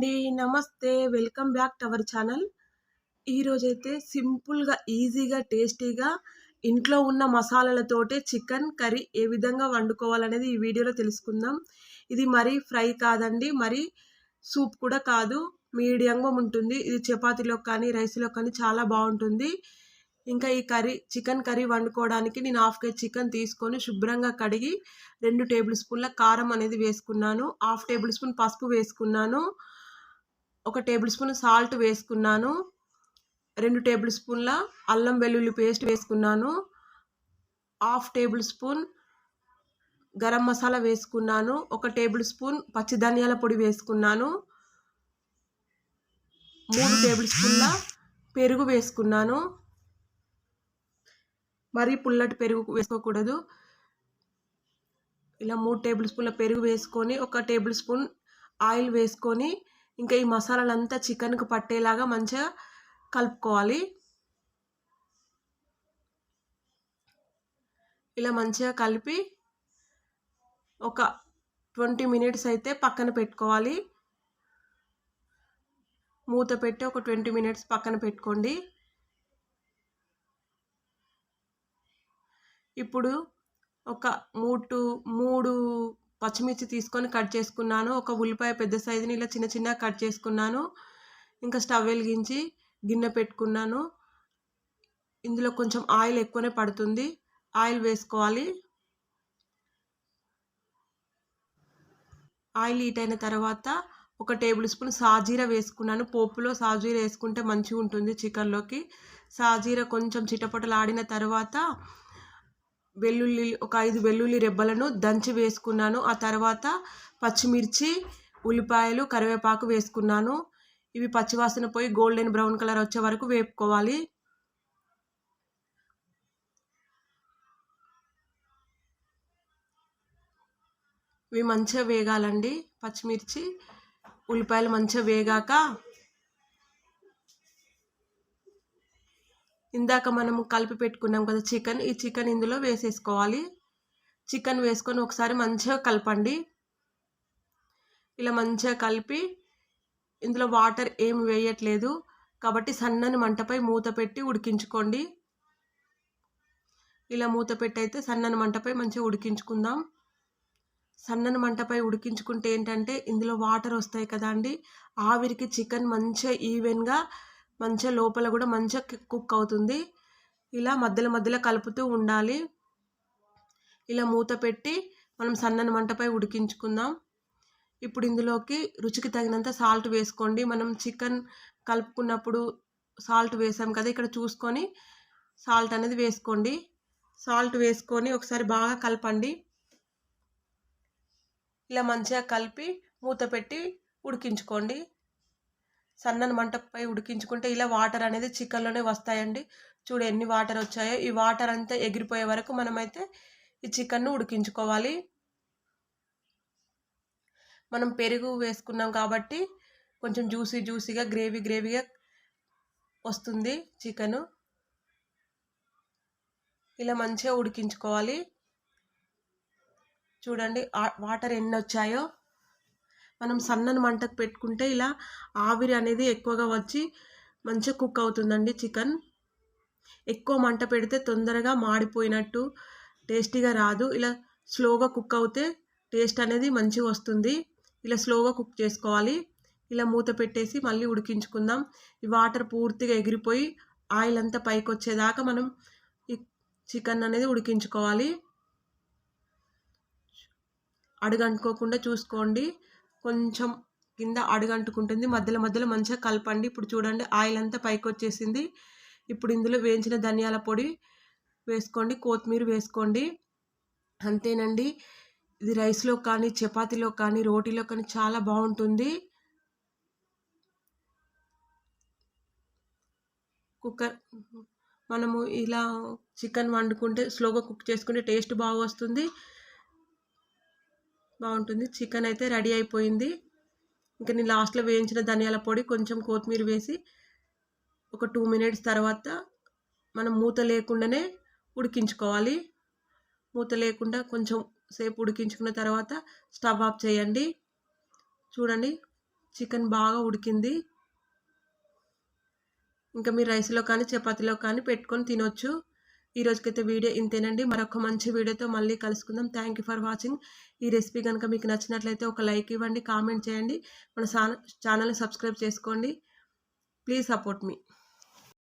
అండి. నమస్తే welcome back to our channel. ఈరోజైతే సింపుల్గా ఈజీగా టేస్టీగా ఇంట్లో ఉన్న మసాలాలతోటే చికెన్ కర్రీ ఏ విధంగా వండుకోవాలనేది ఈ వీడియోలో తెలుసుకుందాం. ఇది మరీ ఫ్రై కాదండి. మరి సూప్ కూడా కాదు. మీడియంగా ఉంటుంది. ఇది చపాతీలో కానీ రైస్లో కానీ చాలా బాగుంటుంది. ఇంకా ఈ కర్రీ చికెన్ కర్రీ వండుకోవడానికి నేను హాఫ్ కేజీ చికెన్ తీసుకొని శుభ్రంగా కడిగి రెండు టేబుల్ స్పూన్ల కారం అనేది వేసుకున్నాను. హాఫ్ టేబుల్ స్పూన్ పసుపు వేసుకున్నాను. ఒక టేబుల్ స్పూన్ సాల్ట్ వేసుకున్నాను. రెండు టేబుల్ స్పూన్ల అల్లం వెల్లుల్లి పేస్ట్ వేసుకున్నాను. Half tablespoon garam masala వేసుకున్నాను. ఒక టేబుల్ స్పూన్ పచ్చి ధనియాల పొడి వేసుకున్నాను. మూడు టేబుల్ స్పూన్ల పెరుగు వేసుకున్నాను. మరీ పుల్లటి పెరుగు వేసుకోకూడదు. ఇలా మూడు టేబుల్ స్పూన్ల పెరుగు వేసుకొని ఒక టేబుల్ స్పూన్ ఆయిల్ వేసుకొని ఇంకా ఈ మసాలాలంతా చికెన్కి పట్టేలాగా మంచిగా కలుపుకోవాలి. ఇలా మంచిగా కలిపి ఒక ట్వంటీ మినిట్స్ అయితే పక్కన పెట్టుకోవాలి. మూత పెట్టి ఒక ట్వంటీ మినిట్స్ పక్కన పెట్టుకోండి. ఇప్పుడు ఒక మూటు మూడు పచ్చిమిర్చి తీసుకొని కట్ చేసుకున్నాను. ఒక ఉల్లిపాయ పెద్ద సైజుని ఇలా చిన్న చిన్న కట్ చేసుకున్నాను. ఇంకా స్టవ్ వెలిగించి గిన్నె పెట్టుకున్నాను. ఇందులో కొంచెం ఆయిల్ ఎక్కువనే పడుతుంది. ఆయిల్ వేసుకోవాలి. ఆయిల్ హీట్ అయిన తర్వాత ఒక టేబుల్ స్పూన్ సాజీర వేసుకున్నాను. పోపులో సాజీర వేసుకుంటే మంచిగా ఉంటుంది చికెన్లోకి. సాజీర కొంచెం చిటపటలు ఆడిన తర్వాత వెల్లుల్లి ఒక ఐదు వెల్లుల్లి రెబ్బలను దంచి వేసుకున్నాను. ఆ తర్వాత పచ్చిమిర్చి ఉల్లిపాయలు కరివేపాకు వేసుకున్నాను. ఇవి పచ్చివాసన పోయి గోల్డెన్ బ్రౌన్ కలర్ వచ్చే వరకు వేపుకోవాలి. ఇవి మంచిగా వేగాలండి. పచ్చిమిర్చి ఉల్లిపాయలు మంచిగా వేగాక ఇందాక మనము కలిపి పెట్టుకున్నాం కదా చికెన్ ఈ చికెన్ ఇందులో వేసేసుకోవాలి. చికెన్ వేసుకొని ఒకసారి మంచిగా కలపండి. ఇలా మంచిగా కలిపి ఇందులో వాటర్ ఏమి వేయట్లేదు కాబట్టి సన్నని మంటపై మూత పెట్టి ఉడికించుకోండి. ఇలా మూత పెట్టి అయితే సన్నని మంటపై మంచిగా ఉడికించుకుందాం. సన్నని మంటపై ఉడికించుకుంటే ఏంటంటే ఇందులో వాటర్ వస్తాయి కదా అండి. ఆవిరికి చికెన్ మంచిగా ఈవెన్గా మంచిగా లోపల కూడా మంచిగా కుక్ అవుతుంది. ఇలా మధ్యలో మధ్యలో కలుపుతూ ఉండాలి. ఇలా మూత పెట్టి మనం సన్నని మంటపై ఉడికించుకుందాం. ఇప్పుడు ఇందులోకి రుచికి తగినంత సాల్ట్ వేసుకోండి. మనం చికెన్ కలుపుకున్నప్పుడు సాల్ట్ వేసాం కదా ఇక్కడ చూసుకొని సాల్ట్ అనేది వేసుకోండి. సాల్ట్ వేసుకొని ఒకసారి బాగా కలపండి. ఇలా మంచిగా కలిపి మూత పెట్టి ఉడికించుకోండి. సన్నని మంటపై ఉడికించుకుంటే ఇలా వాటర్ అనేది చికెన్లోనే వస్తాయండి. చూడు ఎన్ని వాటర్ వచ్చాయో. ఈ వాటర్ అంతా ఎగిరిపోయే వరకు మనమైతే ఈ చికెన్ను ఉడికించుకోవాలి. మనం పెరుగు వేసుకున్నాం కాబట్టి కొంచెం జ్యూసీ జ్యూసీగా గ్రేవీ గ్రేవీగా వస్తుంది చికెను. ఇలా మంచిగా ఉడికించుకోవాలి. చూడండి వాటర్ ఎన్ని వచ్చాయో. మనం సన్నని మంటకు పెట్టుకుంటే ఇలా ఆవిరి అనేది ఎక్కువగా వచ్చి మంచిగా కుక్ అవుతుందండి చికెన్. ఎక్కువ మంట పెడితే తొందరగా మాడిపోయినట్టు టేస్టీగా రాదు. ఇలా స్లోగా కుక్ అవుతే టేస్ట్ అనేది మంచిగా వస్తుంది. ఇలా స్లోగా కుక్ చేసుకోవాలి. ఇలా మూత పెట్టేసి మళ్ళీ ఉడికించుకుందాం. ఈ వాటర్ పూర్తిగా ఎగిరిపోయి ఆయిల్ అంతా పైకి వచ్చేదాకా మనం ఈ చికెన్ అనేది ఉడికించుకోవాలి. అడుగంటుకోకుండా చూసుకోండి. కొంచెం కింద అడుగంటుకుంటుంది. మధ్యలో మధ్యలో మంచిగా కలపండి. ఇప్పుడు చూడండి ఆయిల్ అంతా పైకి వచ్చేసింది ఇప్పుడు ఇందులో వేయించిన ధనియాల పొడి వేసుకోండి కొత్తిమీర వేసుకోండి. అంతేనండి. ఇది రైస్లో కానీ చపాతీలో కానీ రోటీలో కానీ చాలా బాగుంటుంది. కుక్కర్ మనము ఇలా చికెన్ వండుకుంటే స్లోగా కుక్ చేసుకుంటే టేస్ట్ బాగా వస్తుంది బాగుంటుంది. చికెన్ అయితే రెడీ అయిపోయింది. ఇంకా నేను లాస్ట్లో వేయించిన ధనియాల పొడి కొంచెం కొత్తిమీర వేసి ఒక టూ మినిట్స్ తర్వాత మనం మూత లేకుండానే ఉడికించుకోవాలి. మూత లేకుండా కొంచెం సేపు ఉడికించుకున్న తర్వాత స్టవ్ ఆఫ్ చేయండి. చూడండి చికెన్ బాగా ఉడికింది. ఇంకా మీరు రైస్లో కానీ చపాతీలో కానీ పెట్టుకొని తినొచ్చు. ఈ రోజుకైతే వీడియో ఇంతేనండి. మరొక మంచి వీడియోతో మళ్ళీ కలుసుకుందాం. థ్యాంక్ యూ ఫర్ వాచింగ్ ఈ రెసిపీ కనుక మీకు నచ్చినట్లయితే ఒక లైక్ ఇవ్వండి కామెంట్ చేయండి. మన ఛానల్ని సబ్స్క్రైబ్ చేసుకోండి. Please support me